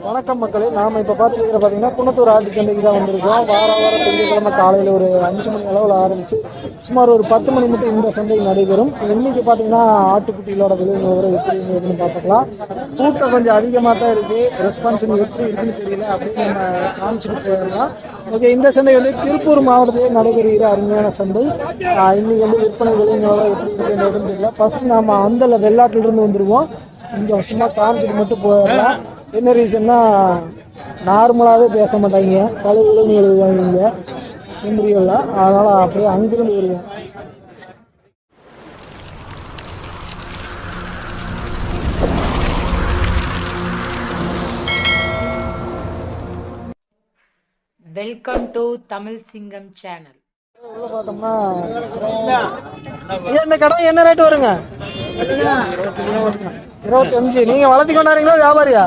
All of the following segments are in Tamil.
வணக்கம் மக்களே நாம் இப்போ பார்த்துட்டு இருக்கிற பார்த்தீங்கன்னா குன்னத்தூர் ஆட்டு சந்தைக்கு தான் வந்திருக்கோம். வார வாரம் திங்கட்கிழமை காலையில் ஒரு அஞ்சு மணி அளவில் ஆரம்பித்து சுமார் ஒரு பத்து மணி மட்டும் இந்த சந்தை நடைபெறும். இன்னைக்கு பார்த்தீங்கன்னா ஆட்டுக்குட்டிகளோட விலை நிலவரம் எப்படி இருக்குன்னு பார்த்துக்கலாம். கூட்டம் கொஞ்சம் அதிகமாக தான் இருக்குது ரெஸ்பான்ஸ் எப்படி இருக்குன்னு தெரியல அப்படின்னு நம்ம காமிச்சிட்டு போயிடலாம். ஓகே இந்த சந்தை வந்து திருப்பூர் மாவட்டத்திலே நடைபெறுகிற அருமையான சந்தை. இன்னைக்கு வந்து விற்பனை விலை நிலவரம் எப்படி இருக்குன்னு தெரியல. ஃபஸ்ட்டு நாம் அந்த வெள்ளாட்டிலிருந்து வந்துடுவோம் இங்கே சும்மா காமிச்சிட்டு மட்டும் போயிடலாம். என்ன ரீசன்னா நார்மலாகவே பேச மாட்டாங்க. கழுவுகளும் எழுதுவாங்க செம்பரியல்ல அதனால் அப்படியே அங்கிருந்து வருவேன். வெல்கம் டு தமிழ் சிங்கம் சேனல் உள்ள பார்த்தோம்னா இந்த கடை என்ன ரேட் வருங்க? இருபத்தஞ்சு. நீங்க வளர்த்தி கொண்டாடுறீங்களா வியாபாரியா?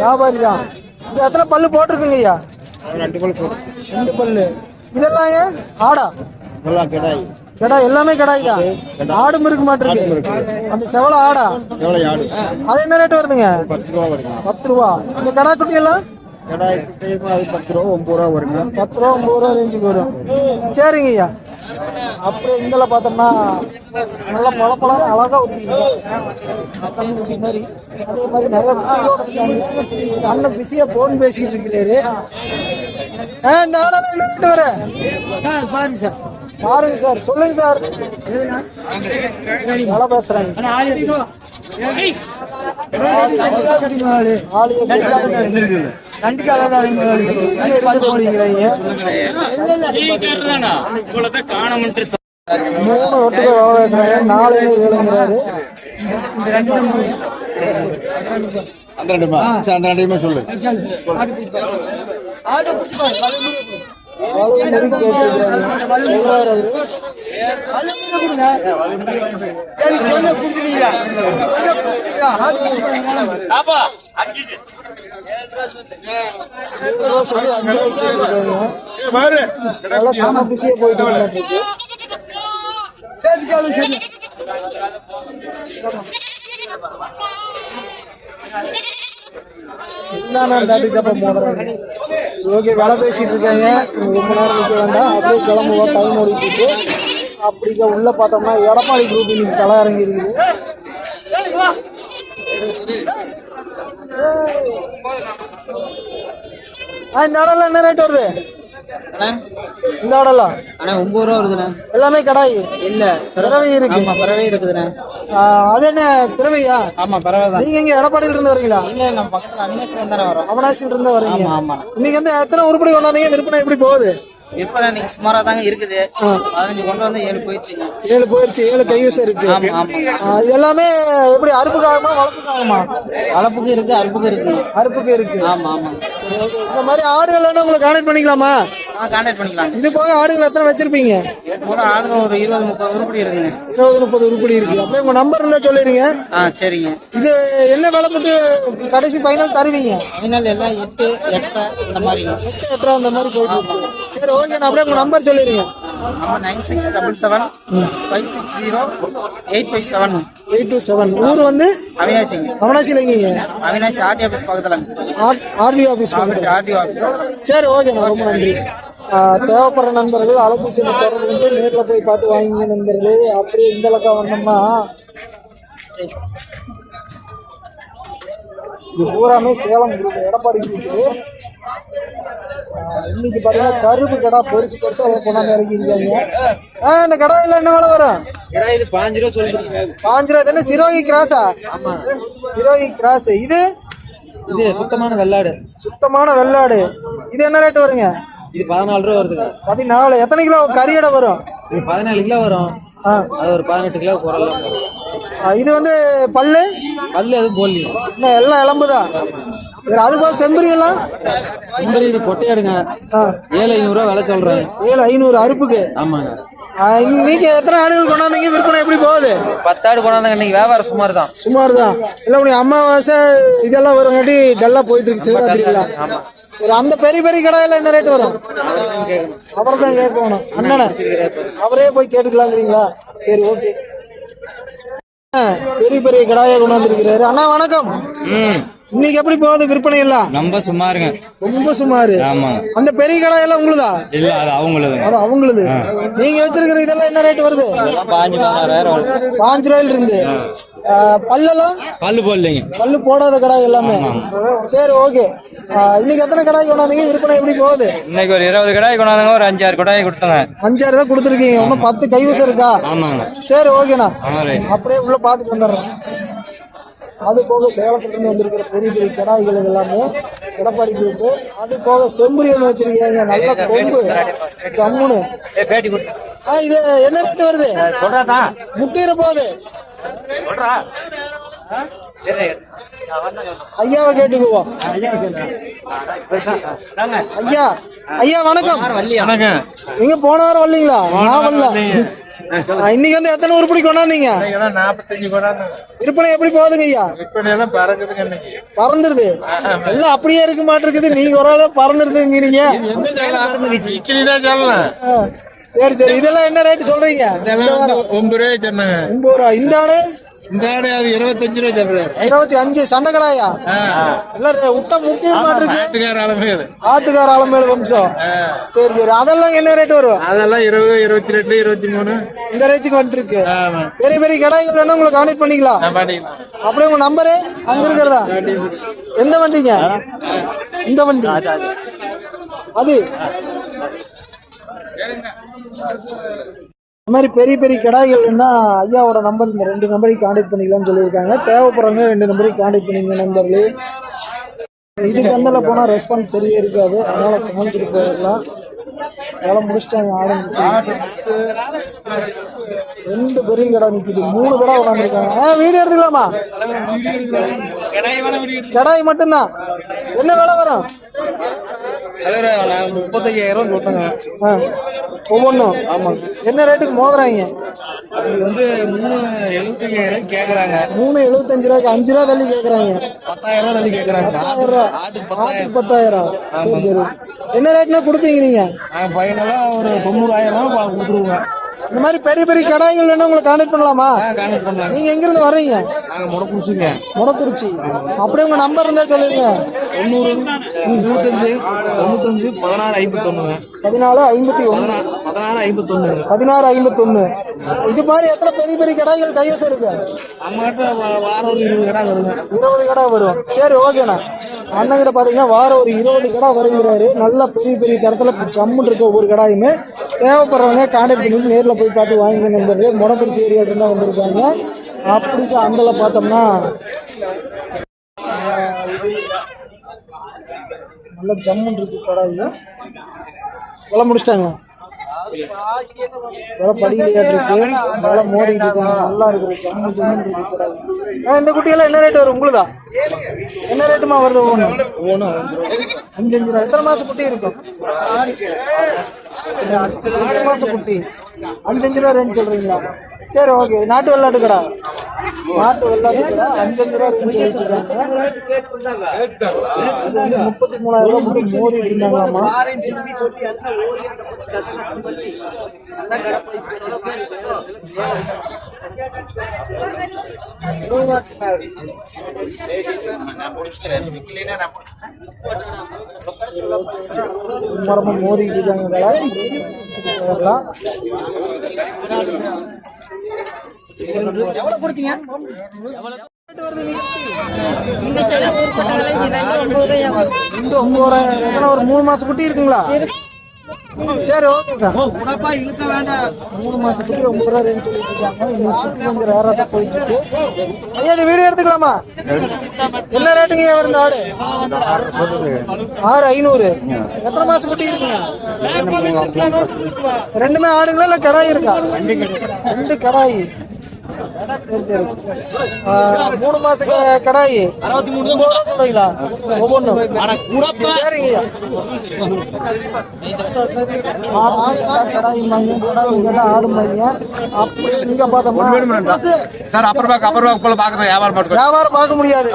வியாபாரி தான் இது எத்தனை பல்லு போட்டிருக்குங்க ஐயா? ரெண்டு பல்லு இதெல்லாம் ஏன்? ஆடா. கிடாய். கடா எல்லாமே கடாய் தான் ஆடும் இருக்க மாட்டிருக்கு. அந்த செவல ஆடா? அது என்ன ரேட் வருதுங்க? பத்து ரூபா இந்த கடா குட்டி எல்லாம்? கிடாய் பத்து ரூபா ஒம்பது ரூபா வருங்க. பத்து ரூபா ஒம்பது ரூபா ரேஞ்சுக்கு வரும். சரிங்க ஐயா. அப்படியே இந்தல பார்த்தோம்னா நல்லா பல பல அழகா ஊற்றிங்க மாதிரி அதே மாதிரி நிறைய. அண்ணன் பிஸியா போன் பேசிக்கிட்டு இருக்கிறாரு. ஆ இந்த ஆடை என்ன ரேட்டு வர? சார் பாருங்க சார். பாருங்க சார் சொல்லுங்க சார். நல்லா பேசுறாங்க. ஆளுங்க மூணு ஒட்டுக்கு எவ்வளோ பேசுறாங்க நாலு ஏழுங்கிறாரு அந்த ரெண்டுமா சரி அந்த ரெண்டையுமே சொல்லு செம பிஸியா போயிட்டு இருக்கு நான் தாண்டி தப்பா போடுறேன் ஓகே வேலை பேசிட்டு இருக்காங்க. ரொம்ப நேரம் நிற்க வேண்டாம். அப்படியே கிளம்புவோம் டைம் ஓடிட்டு இருக்கு. அப்படிங்க உள்ள பார்த்தோம்னா எடப்பாடி குரூப் இன்னைக்கு களை இறங்கி இருக்குது ஆ இந்த ஆடெல்லாம் என்ன ரேட் வருது? இந்த ஆடெல்லாம் அண்ணா ஒன்பது ரூபா வருதுண்ணே. எல்லாமே கடாய். இல்ல. பிறவை இருக்கு. ஆமா பறவை இருக்குதுண்ணே. அது என்ன பிறவையா? ஆமா பறவை தான். நீங்க எங்க எடப்பாடியில இருந்து வரீங்களா? இல்ல நம்ம பக்கத்துல அன்வேஷன் தானே வரோம். அவனாசில இருந்து வரீங்க. ஆமா ஆமா. இன்னைக்கு வந்து எத்தனை உருப்படி கொண்டாந்தீங்க? விற்பனை எப்படி போகுது? விற்பனை இன்னைக்கு சுமாரா தாங்க இருக்குது. பதினஞ்சு கொண்டு வந்து ஏழு போயிடுச்சுங்க. ஏழு போயிருச்சு ஏழு கைவசம் இருக்கு. ஆமா ஆமா. எல்லாமே எப்படி அறுப்புக்காகமா வளர்ப்புக்காகமா? வளப்புக்கு இருக்கு அறுப்புக்கு இருக்குங்க. அறுப்புக்கு இருக்கு. ஆமா ஆமா இந்த மாதிரி ஆடுகள் உங்களுக்கு கான்டாக்ட் பண்ணிக்கலாமா? கான்டாக்ட் பண்ணிக்கலாங்க இது போக ஆடுகள் எத்தனை வச்சிருப்பீங்க? இது போல ஆளுங்க ஒரு இருபது முப்பது உருப்படி இருக்குங்க. இருபது முப்பது உருப்படி இருக்கு. அப்படியே உங்க நம்பர் இருந்தா சொல்லிருங்க. ஆ சரிங்க. இது என்ன விலை போட்டு கடைசி ஃபைனல் தருவீங்க? ஃபைனல் எல்லாம் எட்டு எட்டரை இந்த மாதிரிங்க எட்டு எட்டரை அந்த மாதிரி போயிட்டு சரி ஓகே நான் அப்படியே உங்க நம்பர் சொல்லிருங்க. நம்ம nine six double seven five six zero eight five seven eight two seven ஊர் வந்து? அவினாசிங்க அவனாசியில் எங்கீங்க அவினாசி ஆர்டி ஆஃபீஸ் பக்கத்துலங்க ஆர்டி ஆஃபீஸ் பக்கத்துல. ஆர்டிஓ ஆஃபீஸ் சரி ஓகே ரொம்ப நன்றி. தேவைப்படுற நண்பர்கள் அலைபேசி தொடர்பு கொண்டு நேரில் போய் பார்த்து வாங்கிங்க நண்பர்களே. அப்படியே இந்த இலக்கா வந்தோம்னா இது பூராமே சேலம் குரூப் எடப்பாடி குரூப் இன்னைக்கு பார்த்தீங்கன்னா கருப்பு கடை பெருசு பெருசா அவங்க கொண்டாந்து இறக்கியிருக்காங்க. ஆ இந்த கடையில் என்ன வேலை வரும்? இது பாஞ்சு ரூபா சொல்லிட்டு பாஞ்சு ரூபா தானே? சிரோகி கிராஸா ஆமா. சிரோகி கிராஸ் இது? இது சுத்தமான வெள்ளாடு. சுத்தமான வெள்ளாடு. இது என்ன ரேட் வருங்க? இது பதினாலு ரூபா வருதுங்க. பதினாலு. எத்தனை கிலோ கறியடை வரும்? இது பதினாலு கிலோ வரும். அது ஒரு பதினெட்டு கிலோ குரலாம் இது வந்து பல்லு? பல்லு எதுவும் இன்னும் எல்லாம் எலும்புதான். சரி அது போக செம்பரி எல்லாம் சுந்தரி இது பொட்டையாடுங்க. ஏழு ஐநூறுரூவா விலை சொல்கிறேன் ஏழு ஐநூறு அறுப்புக்கு? ஆமாங்க. இன்னைக்கு எத்தனை ஆடுகள் கொண்டாந்தீங்க? விற்பனை எப்படி போகுது? பத்தாடு கொண்டாந்தாங்க இன்னைக்கு வியாபாரம் சுமார் தான் சுமார் தான் இல்லை உனக்கு அமாவாசை இதெல்லாம் வருங்காட்டி டல்லா போயிட்டு இருக்கு சிவராத்திரிலாம் சரி அந்த பெரிய பெரிய கடையில என்ன ரேட் வரும்? அவரை தான் கேட்கணும். அண்ணனை அவரே போய் கேட்டுக்கலாங்கிறீங்களா? சரி ஓகே பெரிய பெரிய கடாயை கொண்டாந்துருக்கிறாரு. அண்ணா வணக்கம். ம். இன்னைக்கு எப்படி போகுது விற்பனை எல்லாம்? ரொம்ப சுமாருங்க. ரொம்ப சுமாரு. ஆமாங்க அந்த பெரிய கடை எல்லாம் உங்களுதா? இல்ல அது அவங்களுதுங்க. அது அவங்களுது. நீங்க வச்சிருக்கிற இதெல்லாம் என்ன ரேட் வருது? பாஞ்சு ரூபாயில இருந்து. பல்லெல்லாம்? பல்லு போடலைங்க. பல்லு போடாத கடை எல்லாமே. சரி ஓகே. இன்னைக்கு எத்தனை கடாய் கொண்டாந்தீங்க? விற்பனை எப்படி போகுது? இன்னைக்கு ஒரு இருபது கடாய் கொண்டாந்துங்க ஒரு அஞ்சாறு கடாய் கொடுத்தங்க. அஞ்சாறு தான் கொடுத்துருக்கீங்க. இன்னும் பத்து கைவசம் இருக்கா? ஆமாங்க. சரி ஓகேண்ணா. ஆமா அப்படியே உள்ள பார்த்துட்டு வந்துடுறேன். அது போக சேலத்துலேருந்து வந்திருக்கிற பெரிய பெரிய கடாய்கள் எல்லாமே எடப்பாடி குரூப்பு அது போக செம்புரியன் வச்சிருக்கீங்க. நல்ல கொம்பு. கொடுத்து ஆ இது என்ன ரேட் வருது? சொல்றாதான் முட்டிற போகுது. சொல்றா. ஐயாவை கேட்டுக்குவோம். ஐயா ஐயா வணக்கம். வணக்கம். நீங்க போன வாரம் வரலீங்களா நான் வரல இன்னைக்கு வந்து எத்தனை உருப்படி கொண்டாந்தீங்க? நாற்பத்தஞ்சு விற்பனை எப்படி போகுதுங்க ஐயா? விற்பனை எல்லாம் பறக்குதுங்க இன்னைக்கு. பறந்துருது. எல்லாம் அப்படியே இருக்க மாட்டிருக்குது. நீங்க ஒரு ஆளு ஆ, சரி சரி. இதெல்லாம் என்ன ரேட் சொல்றீங்க? ஒன்பது ரூபாய் சொன்னாங்க. ஒன்பது ரூபா. இந்த ஆடு இந்த ஆடு அது இருபத்தஞ்சு ரூபாய் சொல்றாரு. இருபத்தி அஞ்சு சண்டை கடாயா? ரே- விட்டா முக்கிய மாட்டிருக்கு ஆட்டுக்கார அது ஆட்டுக்கார ஆலமேல வம்சம். சரி சரி அதெல்லாம் என்ன ரேட் வரும்? அதெல்லாம் இருபது இருபத்தி ரெண்டு இருபத்தி மூணு. இந்த ரேஞ்சுக்கு ஆமா. பெரிய பெரிய கடாய்கள் வேணா உங்களுக்கு கான்டெக்ட் பண்ணிக்கலாம். அப்படியே உங்க நம்பரு அங்க இருக்கிறதா? எந்த வண்டிங்க? இந்த வண்டி. அது. இந்த மாதிரி பெரிய பெரிய கடாய்கள்னா ஐயாவோட நம்பர் இந்த ரெண்டு நம்பரையும் காண்டாக்ட் பண்ணிக்கலாம்னு சொல்லியிருக்காங்க. தேவைப்படுறவங்க ரெண்டு நம்பரையும் காண்டாக்ட் பண்ணிங்க நம்பர்ல இது கந்தல போனால் ரெஸ்பான்ஸ் சரியே இருக்காது. அதனால கவனிச்சுட்டு போயிடலாம். வேலை முடிச்சிட்டாங்க ஆரம்பிச்சு ரெண்டு பெரிய கடை நிற்கிது மூணு கடை உட்காந்துருக்காங்க ஆ வீடியோ எடுத்துக்கலாமா? கடாய் மட்டும்தான். என்ன வேலை வரும்? முப்பத்தஞ்சாயிரம் சொல்றாங்க ஆ ஒவ்வொன்றும்? ஆமாம் என்ன ரேட்டுக்கு மோதுறாங்க? அது வந்து மூணு எழுபத்தஞ்சாயிரம் கேக்குறாங்க. மூணு எழுபத்தஞ்சு ரூபாய்க்கு அஞ்சு ரூபா தள்ளி கேட்குறாங்க பத்தாயிரம் தள்ளி பத்தாயிரம் ரூபா. ஆட்டுக்கு ஆட்டுக்கு பத்தாயிரம் சரி சரி. என்ன ரேட்னா கொடுப்பீங்க நீங்க? ஃபைனலா ஒரு தொண்ணூறாயிரம் ரூபாய் கொடுத்துருவோங்க இந்த மாதிரி பெரிய பெரிய கடாய்கள் வேணா உங்களை கான்டாக்ட் பண்ணலாமா? கான்டாக்ட் பண்ணலாங்க நீங்க எங்க இருந்து வர்றீங்க? நாங்க முடக்குறிச்சிங்க. முடக்குறிச்சி. அப்படியே உங்க நம்பர் இருந்தா சொல்லுங்க. தொண்ணூறு இருபத்தஞ்சு தொண்ணூத்தஞ்சு பதினாறு ஐம்பத்தொன்னுங்க. பதினாலு ஐம்பத்தி ஒன்று. பதினாறு ஐம்பத்தொன்னுங்க. பதினாறு ஐம்பத்தொன்னு. இது மாதிரி எத்தனை பெரிய பெரிய கடாய்கள் கைவசம் இருக்கு? வா- வாரம் ஒரு இருபது கடை வருங்க. இருபது கடை வரும். சரி ஓகேண்ணா அண்ணங்கிட்ட பார்த்தீங்கன்னா வாரம் ஒரு இருபது கடை வருங்கிறாரு. நல்ல பெரிய பெரிய தரத்தில் ஜம்முன்னு இருக்க ஒவ்வொரு கடாயுமே. தேவைப்படுறவங்க கான்டாக்ட் பண்ணி நேரில் போய் பார்த்து வாங்கிக்க நண்பர் முடப்பிடிச்சி ஏரியாட்டு தான் வந்திருக்காங்க. அப்படிக்கு அந்தல பார்த்தோம்னா நல்லா நல்ல ஜம்முன்னு இருக்கு கடாயு. விலை முடிச்சிட்டாங்க வேலை படிக்கலையாட்டு இருக்கு வேலை மோதிட்டு இருக்காங்க. நல்லா இருக்குது ஜம்மு ஜம்முன்னு இருக்கு இந்த குட்டியெல்லாம் என்ன ரேட் வரும்? உங்களுதா? என்ன ரேட்டுமா வருது ஒவ்வொன்று ஒவ்வொன்று அஞ்சு அஞ்சு ரூபா. எத்தனை மாசம் குட்டி இருக்கும்? எட்டு மாசம் குட்டி அஞ்சு அஞ்சு ரூபா ரேஞ்ச் சொல்கிறீங்களா சரி ஓகே நாட்டு வெள்ளாட்டு நாட்டு வெள்ளாட்டு கடா அஞ்சு ரூபா ரேஞ்ச் முப்பத்தி மூணாயிரம் ரூபாய் மட்டும் இருந்தாங்களாமா இருக்காங்க ஒன்பதாயிரம் எத்தனை ஒரு மூணு மாசம் குட்டி இருக்குங்களா? சரி ஓகேக்கா மூணு மாசம் குட்டி ஒன்பது ரூபா ரேஞ்ச் சொல்லிட்டு இருக்காங்க இன்னும் குட்டி கொஞ்சம் ரேரா தான் போயிட்டு இருக்கு ஐயா இந்த வீடியோ எடுத்துக்கலாமா? என்ன ரேட்டுங்க ஐயா ஆடு? ஆறு ஐநூறு. எத்தனை மாசம் குட்டி இருக்குங்க? ரெண்டுமே ஆடுங்களா இல்ல கடாய் இருக்கா? ரெண்டு கடாய். சரி சரி ஆ, மூணு மாச கடாய். அறுபத்தி மூணு சொல்றீங்களா? ஒவ்வொன்றும். சரிங்க ஐயா ஆடு கேட்டா கடாய் மாங்க கடாய் கேட்டா ஆடு மாங்க அப்படி இங்க பார்த்தோம்னா சார் அப்புறமா அப்புறமா போல பாக்குறேன் வியாபாரம் வியாபாரம் பார்க்க முடியாது.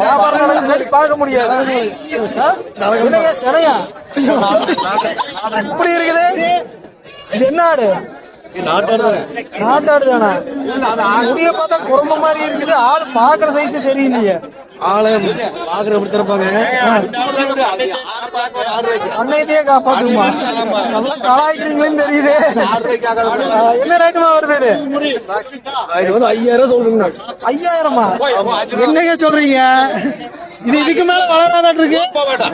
வியாபாரம் பார்க்க முடியாது. இப்படி இருக்குது? இது என்ன ஆடு? நாட்டாடு தானா? முடிய பார்த்தா குரம்ப மாதிரி இருக்குது. ஆள் பாக்குற சைஸ் சரியில்லையே. ஆளை பாக்குற எப்படி திறப்பாங்க? அன்னையத்தையே காப்பாத்துமா நல்லா கலாய்க்கிறீங்களேன்னு தெரியுது. என்ன ரேட்டுமா வருது இது வந்து ஐயாயிரம் சொல்லுதுங்கண்ணா. ஐயாயிரமா? என்னங்க சொல்றீங்க? இது இதுக்கு மேல வளராதாட்டு இருக்கு.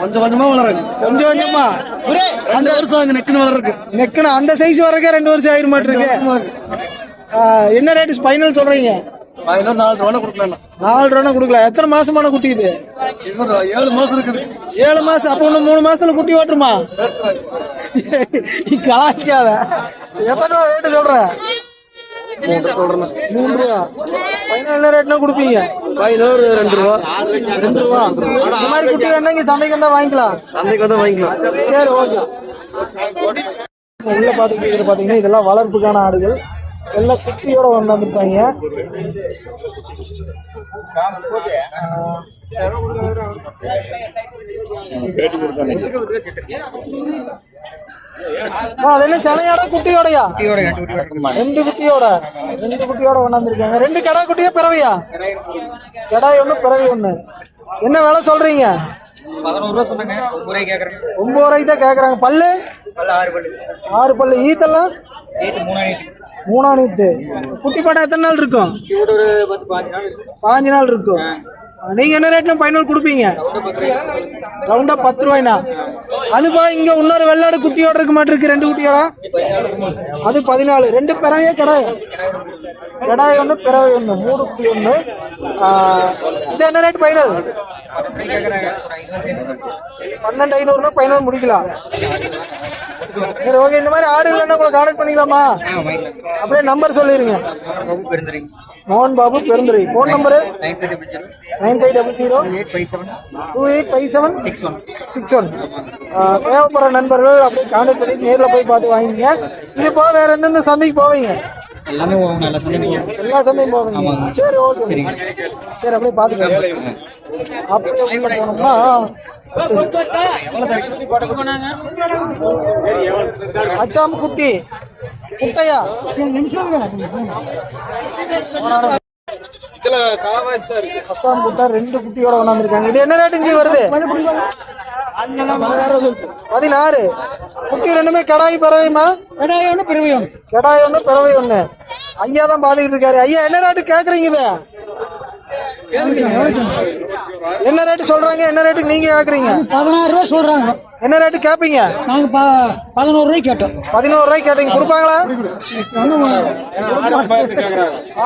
கொஞ்சம் கொஞ்சமா வளருங்க கொஞ்சம் கொஞ்சமா. அந்த வருஷம் அங்க நெக்குன்னு வளருக்கு நெக்குன அந்த சைஸ் வரக்கே ரெண்டு வருஷம் ஆயிரம் மாட்டிருக்கு. என்ன ரேட்டு ஸ்பைனல் சொல்றீங்க? பதினோரு நாலு ரூபா கொடுக்கலாம் நாலு ரூபா கொடுக்கலாம் எத்தனை மாசமான குட்டி இது? ஏழு மாசம் இருக்குது. ஏழு மாசம் அப்போ இன்னும் மூணு மாசத்துல குட்டி ஓட்டுமா நீ கலாய்க்காத. எத்தனை ரூபா ரேட்டு சொல்ற? சொல்றேன் மூணு ரூபா. என்ன ரேட்னா கொடுப்பீங்க? பதினோரு ரெண்டு ரூபா. ரெண்டு ரூபா. இந்த மாதிரி குட்டி வேணா இங்க சந்தைக்கு வந்தா வாங்கிக்கலாம். சந்தைக்கு வந்து வாங்கிக்கலாம். சரி ஓகே உள்ள பாத்துக்கிட்டு பாத்தீங்கன்னா இதெல்லாம் வளர்ப்புக்கான ஆடுகள். எல்லாம் குட்டியோட வந்துருக்காங்க அது என்ன சிலையாடா குட்டியோடயா? ரெண்டு குட்டியோட ரெண்டு குட்டியோட கொண்டாந்துருக்காங்க ரெண்டு கடா குட்டியா பிறவையா? கடாய் ஒண்ணு பிறவை ஒண்ணு. என்ன வேலை சொல்றீங்க? பதினோரு ரூபா சொன்னாங்க ஒன்பது ரூபாய்க்கு தான் கேக்குறாங்க. பல்லு? ஆறு பள்ளி ஆறு பல்லு. ஈத்தெல்லாம்? மூணாம் மூணாயிரத்தி குட்டி பாட்டா எத்தனை நாள் இருக்கும்? இவ்வளோ பாஞ்சு நாள் இருக்கும். நீங்க என்ன ரேட்ல ஃபைனல் கொடுப்பீங்க? ரவுண்டா பத்து ரூபாய்னா. அது பா இங்க இன்னொரு வெள்ளாடு குட்டியோட இருக்க மாட்டிருக்கு ரெண்டு குட்டியோட? அது பதினாலு. ரெண்டு பிறவையே கிடாய்? கிடாய் ஒண்ணு பிறவை ஒண்ணு. மூணு புள்ளி ஒண்ணு. இது என்ன ரேட் ஃபைனல் பன்னெண்டு ஐநூறுனா ஃபைனல் முடிக்கலாம். சரி ஓகே இந்த மாதிரி ஆடு இல்லைன்னா உங்களை கான்டாக்ட் பண்ணிக்கலாமா? அப்படியே நம்பர் சொல்லிடுங்க மோகன் Babu Perundurai. Phone number nine five double zero. Eight five seven. Two eight five seven. Six one six one தேவைப்படுற நண்பர்கள் அப்படியே கான்டாக்ட் பண்ணி நேரில் போய் பார்த்து வாங்கிங்க இது போக வேற எந்தெந்த சந்தைக்கு போவீங்க? எல்லாமே போவாங்க நல்லா சந்தேகம் எல்லா சந்தையும் போவீங்க. சரி ஓகே. சரி. அப்படியே பார்த்துக்கோங்க அப்படியே உள்ள போனோம்னா அச்சாம் குட்டி குட்டையா? அஸ்ஸாம் குட்டா ரெண்டு குட்டியோட கொண்டாந்துருக்காங்க. இது என்ன ரேட்டு இஞ்சி வருது? பதினாறு. குட்டி ரெண்டுமே கடாய் பறவைமா கடாய் ஒன்று பிறவையும் கடாய் ஒண்ணு பறவை ஒண்ணு. ஐயா தான் பாத்துக்கிட்டு இருக்காரு. ஐயா என்ன ரேட்டு கேக்குறீங்க இத? என்ன ரேட்டு சொல்றாங்க? என்ன ரேட்டுக்கு நீங்க கேக்குறீங்க? பதினாறு ரூபா சொல்றாங்க. என்ன ரேட்டு கேப்பீங்க? நாங்க ப பதினோரு ரூபாய்க்கு கேட்டோம். பதினோரு ரூபாய்க்கு கேட்டீங்க. கொடுப்பாங்களா?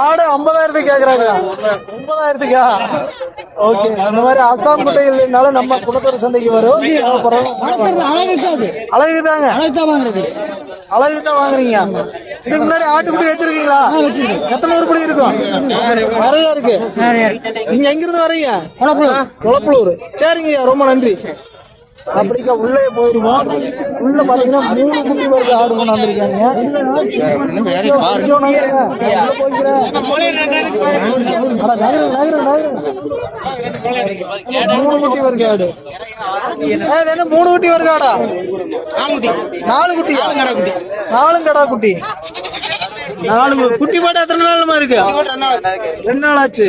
ஆடு ஐம்பதாயிரத்துக்கு கேக்குறாங்களா? ஒன்பதாயிரத்துக்கா ஓகே அந்த மாதிரி அசாம் குட்டைகள்னால நம்ம குணத்தூர் சந்தைக்கு வரும். அழகு அழகுதாங்க அழகு தான் வாங்குறீங்க. இதுக்கு முன்னாடி ஆட்டுக்குட்டி வச்சிருக்கீங்களா? எத்தனை உருப்படி இருக்கும்? நிறைய இருக்கு. நீங்க எங்க இருந்து வரீங்க குளப்பலூர் சரிங்கய்யா ரொம்ப நன்றி. அப்படிக்கா உள்ளே போயிருவோம் உள்ள பாத்தீங்கன்னா மூணு குட்டி வரைக்கும் ஆடு கொண்டு வந்திருக்காங்க. நகருங்க. மூணு குட்டி வரைக்கும் ஆடு. என்ன மூணு குட்டி வரைக்கும் ஆடா? நாலு குட்டி. நாலும் கடா குட்டி. நாலு குட்டி. பாட்டு எத்தனை நாளுமா இருக்கு? ரெண்டு நாள் ஆச்சு.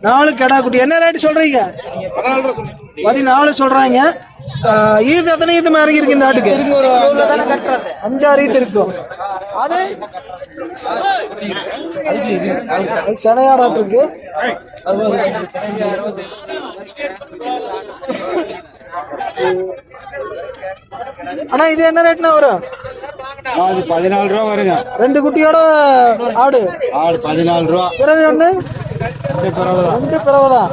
நாலு கடா குட்டி. என்ன ரேட் சொல்றீங்க? பதினாலு சொல்றாங்க. ஈத்து எத்தனை ஈத்து இறங்கி இருக்கு இந்த ஆட்டுக்கு? அஞ்சாறு ஈத்து இருக்கும். அது? அது சினையாடாட்டு இருக்கு. அண்ணா இது என்ன ரேட்னா வரும்? அது பதினாலு ரூபா வருங்க. ரெண்டு குட்டியோட ஆடு? ஆடு பதினாலு ரூபா. பிறகு பரவாயில்ல ரெண்டு பிறவைதான்